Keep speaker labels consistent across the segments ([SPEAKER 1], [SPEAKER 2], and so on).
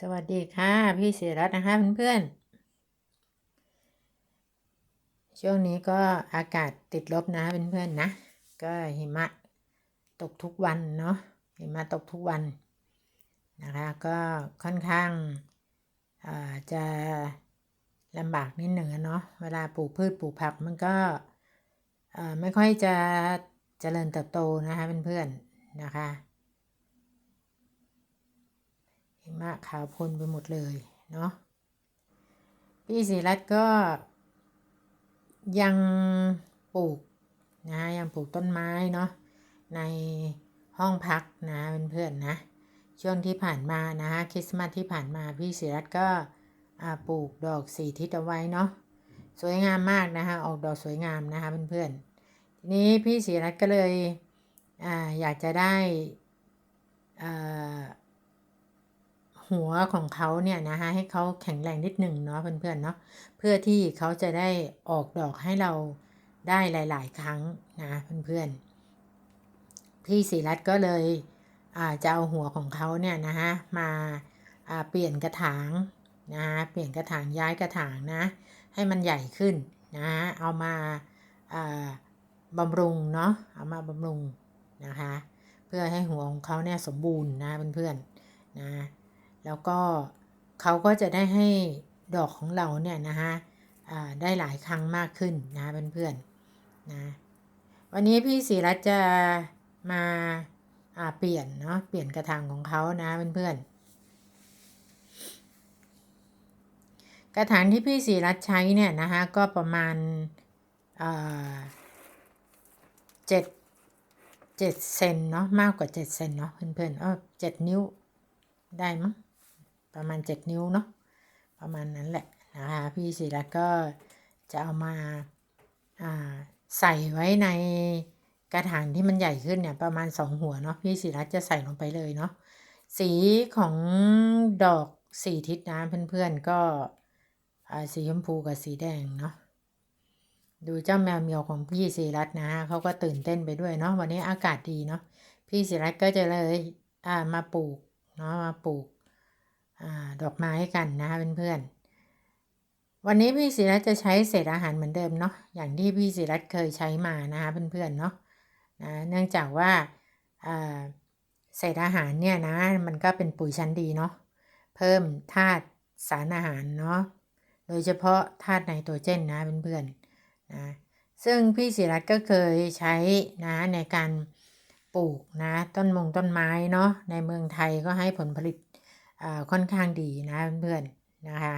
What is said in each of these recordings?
[SPEAKER 1] สวัสดีค่ะ พี่ศิรัตน์นะคะ เพื่อนๆ ช่วงนี้ก็อากาศติดลบนะเพื่อนๆนะ ก็หิมะตกทุกวันเนาะหิมะตกทุกวันนะคะก็ค่อนข้างจะลำบากนิดหนึ่งเนาะเวลาปลูกพืชปลูกผักมันก็ไม่ค่อยจะเจริญเติบโตนะคะเพื่อนๆนะคะ หิมะขาวพ่นไปหมดเลยเนาะพี่ศิรัตก็ยังปลูกนะยังปลูกต้นไม้เนาะในห้องพักนะเพื่อนๆนะ ช่วงที่ผ่านมานะฮะคริสต์มาสที่ผ่านมาพี่ศิรัตก็ปลูกดอกสีทิศเอาไว้เนาะสวยงามมากนะคะออกดอกสวยงามนะคะเพื่อนๆทีนี้พี่ศิรัตก็เลยออยากจะได้ หัวของเขาเนี่ยนะคะให้เขาแข็งแรงนิดหนึ่งเนาะเพื่อนๆเนาะเพื่อที่เขาจะได้ออกดอกให้เราได้หลาย ๆ ครั้งนะเพื่อนๆพี่ศิรัตก็เลยจะเอาหัวของเขาเนี่ยนะฮะมาเปลี่ยนกระถางนะเปลี่ยนกระถางย้ายกระถางนะ ให้มันใหญ่ขึ้นนะเอามาบำรุงเนาะเอามาบำรุงนะคะ เพื่อให้หัวของเขาเนี่ยสมบูรณ์นะเพื่อนๆนะ แล้วก็เขาก็จะได้ให้ดอกของเราเนี่ยนะฮะได้หลายครั้งมากขึ้นนะเพื่อนๆนะวันนี้พี่ศิรัตจะมาเปลี่ยนเนาะเปลี่ยนกระถางของเขานะเพื่อนๆกระถางที่พี่ศิรัตใช้เนี่ยนะคะก็ประมาณเจ็ดเจ็ดเซนเนาะมากกว่าเจ็ดเซนเนาะเพื่อนๆอ๋อเจ็ดนิ้วได้มั้ง ประมาณ 7 นิ้วเนาะประมาณนั้นแหละนะคะพี่ศิรัตก็จะเอามาใส่ไว้ในกระถางที่มันใหญ่ขึ้นเนี่ยประมาณ 2 หัวเนาะพี่ศิรัตจะใส่ลงไปเลยเนาะสีของดอกสีทิศนะเพื่อนๆก็สีชมพูกับสีแดงเนาะดูเจ้าแมวเมียวของพี่ศิรัตนะเขาก็ตื่นเต้นไปด้วยเนาะวันนี้อากาศดีเนาะพี่ศิรัตก็จะเลยมาปลูกเนาะมาปลูก ดอกไม้กันนะคะเพื่อนๆ วันนี้พี่ศิรัตจะใช้เศษอาหารเหมือนเดิมเนาะ อย่างที่พี่ศิรัตเคยใช้มานะคะเพื่อนๆเนาะนะเนื่องจากว่าเศษอาหารเนี่ยนะมันก็เป็นปุ๋ยชั้นดีเนาะ เพิ่มธาตุสารอาหารเนาะ โดยเฉพาะธาตุไนโตรเจนนะเพื่อนๆนะ ซึ่งพี่ศิรัตก็เคยใช้นะในการปลูกนะต้นมงต้นไม้เนาะในเมืองไทยก็ให้ผลผลิต ค่อนข้างดีนะเพื่อนๆนะคะ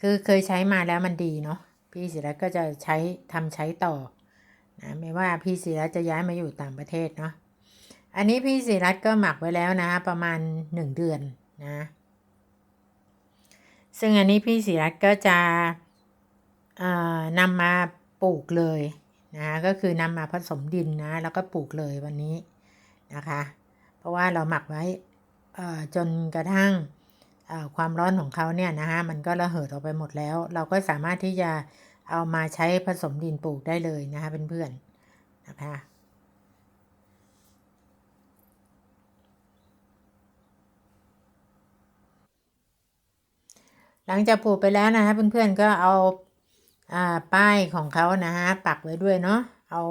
[SPEAKER 1] คือเคยใช้มาแล้วมันดีเนาะพี่ศิรัตก็จะใช้ทำใช้ต่อนะไม่ว่าพี่ศิรัตจะย้ายมาอยู่ต่างประเทศเนาะอันนี้พี่ศิรัตก็หมักไว้แล้วนะประมาณหนึ่งเดือนนะ ซึ่งอันนี้พี่ศิรัตก็จะนำมาปลูกเลยนะก็คือนำมาผสมดินนะแล้วก็ปลูกเลยวันนี้นะคะ เพราะว่าเราหมักไว้ จนกระทั่งความร้อนของเขาเนี่ยนะฮะมันก็ระเหิดออกไปหมดแล้ว เราก็สามารถที่จะเอามาใช้ผสมดินปลูกได้เลยนะคะเพื่อนๆนะคะหลังจากปลูกไปแล้วนะคะเพื่อนๆก็เอาป้ายของเขานะฮะปักไว้ด้วยเนาะเอา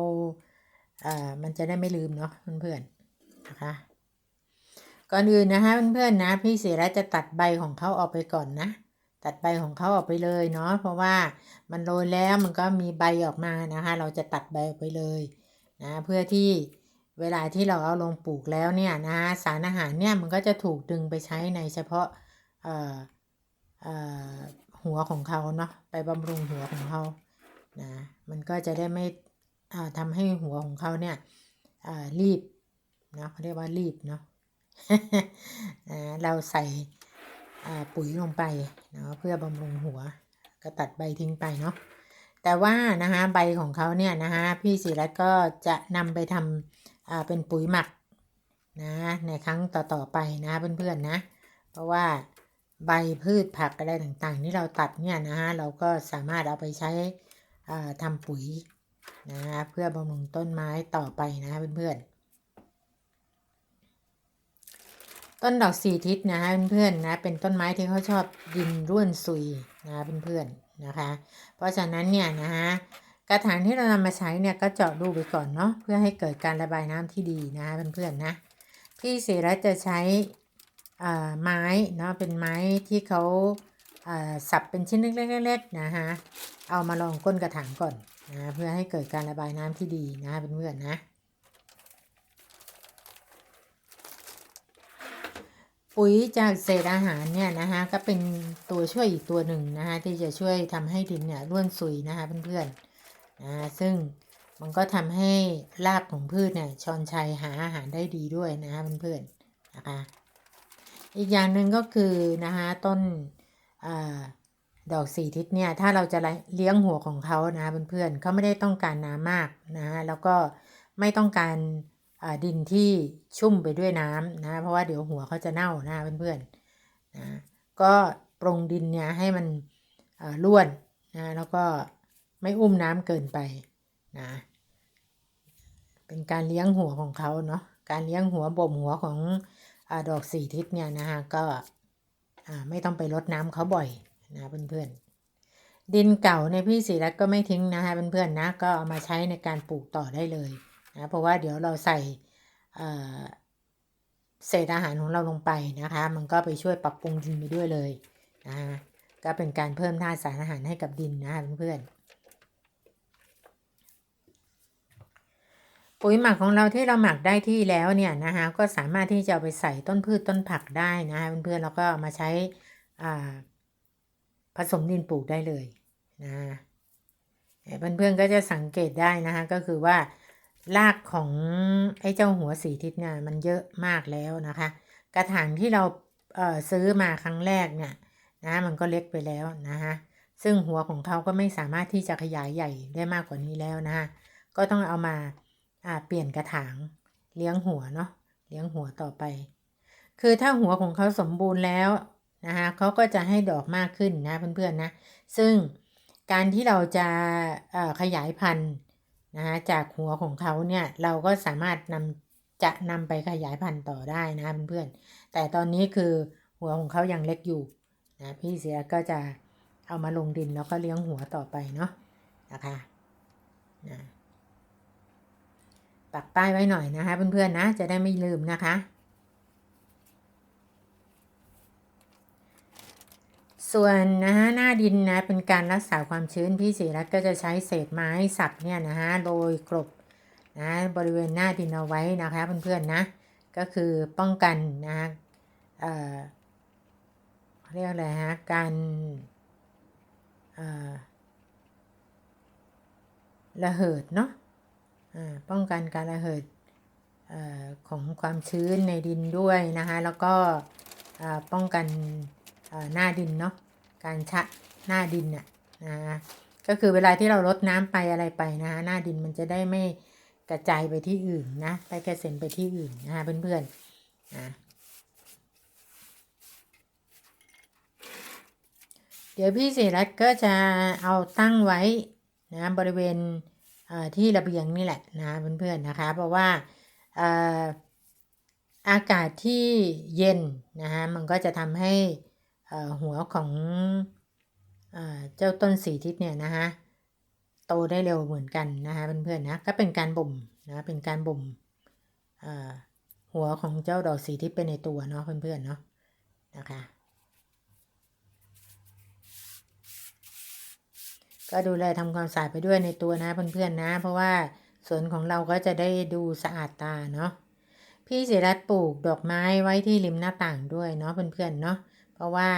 [SPEAKER 1] มันจะได้ไม่ลืมเนาะเพื่อนๆนะคะ ก่อนอื่นนะคะเพื่อนๆนะ พี่เสียแล้วจะตัดใบของเขาออกไปก่อนนะ ตัดใบของเขาออกไปเลยเนาะเพราะว่ามันโรยแล้วมันก็มีใบออกมานะคะ เราจะตัดใบออกไปเลยนะเพื่อที่เวลาที่เราเอาลงปลูกแล้วเนี่ยนะสารอาหารเนี่ยมันก็จะถูกดึงไปใช้ในเฉพาะหัวของเขาเนาะไปบำรุงหัวของเขานะมันก็จะได้ไม่ทำให้หัวของเขาเนี่ยรีบนะเขาเรียกว่ารีบเนาะ เราใส่ปุ๋ยลงไปเนาะเพื่อบำรุงหัวก็ตัดใบทิ้งไปเนาะแต่ว่านะคะใบของเขาเนี่ยนะคะพี่ศิรัตก็จะนำไปทำเป็นปุ๋ยหมักนะในครั้งต่อๆไปนะเพื่อนๆนะ เพราะว่าใบพืชผักอะไรต่างๆที่เราตัดเนี่ยนะฮะเราก็สามารถเอาไปใช้ทำปุ๋ยนะเพื่อบำรุงต้นไม้ต่อไปนะเพื่อนๆ ต้นดอกสี่ทิศนะคะเพื่อนๆนะ เป็นต้นไม้ที่เขาชอบดินร่วนซุยนะเพื่อนๆนะคะ เพราะฉะนั้นเนี่ยนะคะกระถางที่เรานำมาใช้เนี่ยก็เจาะรูไปก่อนเนาะเพื่อให้เกิดการระบายน้ำที่ดีนะเพื่อนๆนะพี่ศิรัจะใช้อ่าไม้เนาะเป็นไม้ที่เขาอ่าสับเป็นชิ้นเล็กๆๆนะคะเอามาลองก้นกระถางก่อนนะเพื่อให้เกิดการระบายน้ำที่ดีนะเพื่อนๆนะ ปุ๋ยจากเศษอาหารเนี่ยนะคะก็เป็นตัวช่วยอีกตัวหนึ่งนะคะที่จะช่วยทำให้ดินเนี่ยร่วนซุยนะคะเพื่อนๆนะซึ่งมันก็ทำให้รากของพืชเนี่ยชอนชัยหาอาหารได้ดีด้วยนะคะเพื่อนๆนะคะอีกอย่างหนึ่งก็คือนะคะต้นอดอกสีทิศเนี่ยถ้าเราจะเลี้ยงหัวของเขานะเพื่อนๆเขาไม่ได้ต้องการน้ำมากนะแล้วก็ไม่ต้องการ ดินที่ชุ่มไปด้วยน้ำนะ เพราะว่าเดี๋ยวหัวเขาจะเน่านะเพื่อนๆนะก็ปรงดินเนี่ยให้มันร่วนนะแล้วก็ไม่อุ้มน้ำเกินไปนะเป็นการเลี้ยงหัวของเขาเนาะการเลี้ยงหัวบ่มหัวของอดอกสี่ทิศเนี่ยนะคะก็ไม่ต้องไปรดน้ำเขาบ่อยนะเพื่อนๆดินเก่าในพี่สีรัตก็ไม่ทิ้งนะคะเพื่อนๆนะก็เอามาใช้ในการปลูกต่อได้เลย นะเพราะว่าเดี๋ยวเราใส่เศษอาหารของเราลงไปนะคะ มันก็ไปช่วยปรับปรุงดินไปด้วยเลยนะก็เป็นการเพิ่มธาตุสารอาหารให้กับดินนะคะเพื่อนๆปุ๋ยหมักของเราที่เราหมักได้ที่แล้วเนี่ยนะคะก็สามารถที่จะไปใส่ต้นพืชต้นผักได้นะคะเพื่อนๆแล้วก็มาใช้ผสมดินปลูกได้เลยนะเพื่อนๆก็จะสังเกตได้นะคะก็คือว่า รากของไอ้เจ้าหัวสีทิศเนี่ยมันเยอะมากแล้วนะคะ กระถางที่เราเซื้อมาครั้งแรกเนี่ยนะมันก็เล็กไปแล้วนะคะซึ่งหัวของเขาก็ไม่สามารถที่จะขยายใหญ่ได้มากกว่านี้แล้วนะคะก็ต้องเอามาเปลี่ยนกระถางเลี้ยงหัวเนาะเลี้ยงหัวต่อไป คือถ้าหัวของเขาสมบูรณ์แล้วนะคะเขาก็จะให้ดอกมากขึ้นนะเพื่อนๆนะซึ่งการที่เราจะขยายพันธุ์ นะจากหัวของเขาเนี่ยเราก็สามารถนำจะนำไปขยายพันธุ์ต่อได้นะเพื่อนๆแต่ตอนนี้คือหัวของเขายังเล็กอยู่นะพี่เสียก็จะเอามาลงดินแล้วก็เลี้ยงหัวต่อไปเนาะนะคะนะปักป้ายไว้หน่อยนะคะเพื่อนๆนะจะได้ไม่ลืมนะคะ ส่วนนะฮะหน้าดินนะเป็นการรักษาความชื้นพี่ศรีรัตก็จะใช้เศษไม้สับเนี่ยนะฮะโรยกลบนะบริเวณหน้าดินเอาไว้นะคะเพื่อนๆนะก็คือป้องกันนะเอ่อเรียกอะไรฮะการเอ่อระเหิดเนาะป้องกันการระเหิดอของความชื้นในดินด้วยนะคะแล้วก็ป้องกัน หน้าดินเนาะการชะหน้าดินน่ะนะก็คือเวลาที่เราลดน้ำไปอะไรไปนะหน้าดินมันจะได้ไม่กระจายไปที่อื่นนะไปกระเซ็นไปที่อื่นนะเพื่อนๆนะเดี๋ยวพี่ศิรัตก็จะเอาตั้งไว้นะบริเวณที่ระเบียงนี่แหละนะเพื่อนๆนะคะเพราะว่าอากาศที่เย็นนะฮะมันก็จะทำให้ หัวของเจ้าต้นสีทิศเนี่ยนะคะโตได้เร็วเหมือนกันนะคะเพื่อนๆนะก็เป็นการบ่มนะเป็นการบ่มหัวของเจ้าดอกสีทิศไปในตัวเนาะเพื่อนๆเนาะนะคะก็ดูแลทำความสะอาดไปด้วยในตัวนะเพื่อนๆนะ เพราะว่าสวนของเราก็จะได้ดูสะอาดตาเนาะพี่เสรัตปลูกดอกไม้ไว้ที่ริมหน้าต่างด้วยเนาะเพื่อนๆเนาะ เพราะว่า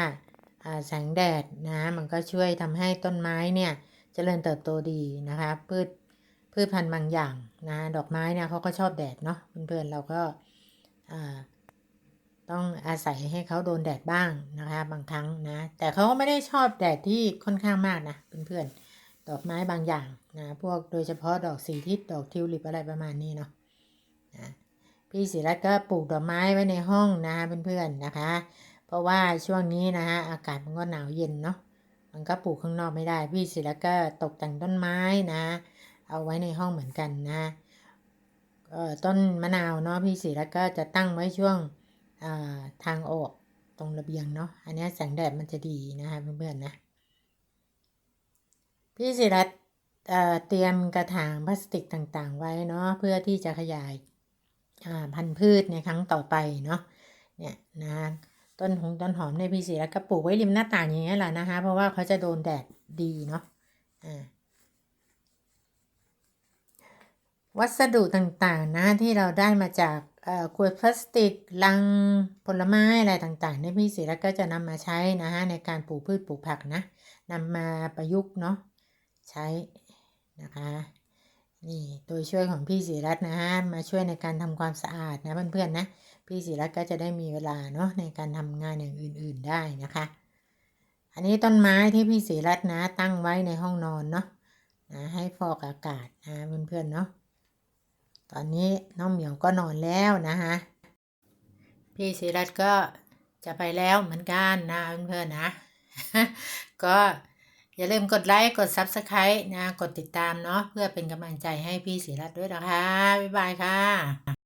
[SPEAKER 1] แสงแดดนะมันก็ช่วยทำให้ต้นไม้เนี่ยจเจริญเติบโตดีนะคะพืชพืชพันธุ์บางอย่างนะดอกไม้เนี่ยเขาก็ชอบแดดเนาะเพื่อนๆเราก็ต้องอาศัยให้เขาโดนแดดบ้างนะคะบางครั้งนะแต่เขาก็ไม่ได้ชอบแดดที่ค่อนข้างมากนะเพื่อนๆดอกไม้บางอย่างนะพวกโดยเฉพาะดอกสีทิศดอกทิวลิปอะไรประมาณนี้เนาะนะพี่ศิรัตก็ปลูกดอกไม้ไว้ในห้องนะเพื่อนๆนะคะ เพราะว่าช่วงนี้นะฮะอากาศมันก็หนาวเย็นเนาะมันก็ปลูกข้างนอกไม่ได้ พี่ศิลก็ตกแต่งต้นไม้นะ เอาไว้ในห้องเหมือนกันนะต้นมะนาวเนาะพี่ศิลก็จะตั้งไว้ช่วงอ่าทางออกตรงระเบียงเนาะอันนี้แสงแดดมันจะดีนะคะเพื่อนๆนะพี่ศิรัตเอ่อเตรียมกระถางพลาสติกต่างๆ ไว้เนาะเพื่อที่จะขยายอ่าพันธุ์พืชในครั้งต่อไปเนาะเนี่ยนะ ต้นหงต้นหอมในพี่ศิรัตน์ก็ปลูกไว้ริมหน้าต่างอย่างเงี้ยแหละนะคะ เพราะว่าเขาจะโดนแดดดีเนาะอ่าวัสดุต่างๆนะที่เราได้มาจากอ่อขวดพลาสติกลังผลไม้อะไรต่างๆในพี่ศิรัตน์ก็จะนำมาใช้นะคะในการปลูกพืชปลูกผักนะนำมาประยุกต์เนาะใช้นะคะนี่ตัวช่วยของพี่ศิรัตน์นะฮะมาช่วยในการทำความสะอาดนะเพื่อนๆนะ พี่ศิรัตก็จะได้มีเวลาเนาะในการทำงานอย่างอื่นๆได้นะคะ อันนี้ต้นไม้ที่พี่ศิรัตนะตั้งไว้ในห้องนอนเนาะนะให้ฟอกอากาศนะเพื่อนๆเนาะตอนนี้น้องเหมียวก็นอนแล้วนะคะพี่ศิรัตก็จะไปแล้วเหมือนกันนะเพื่อนๆนะ ก็อย่าลืมกดไลค์กด Subscribe นะ กดติดตามเนาะเพื่อเป็นกำลังใจให้พี่ศิรัตด้วยนะคะ บ๊ายบายค่ะ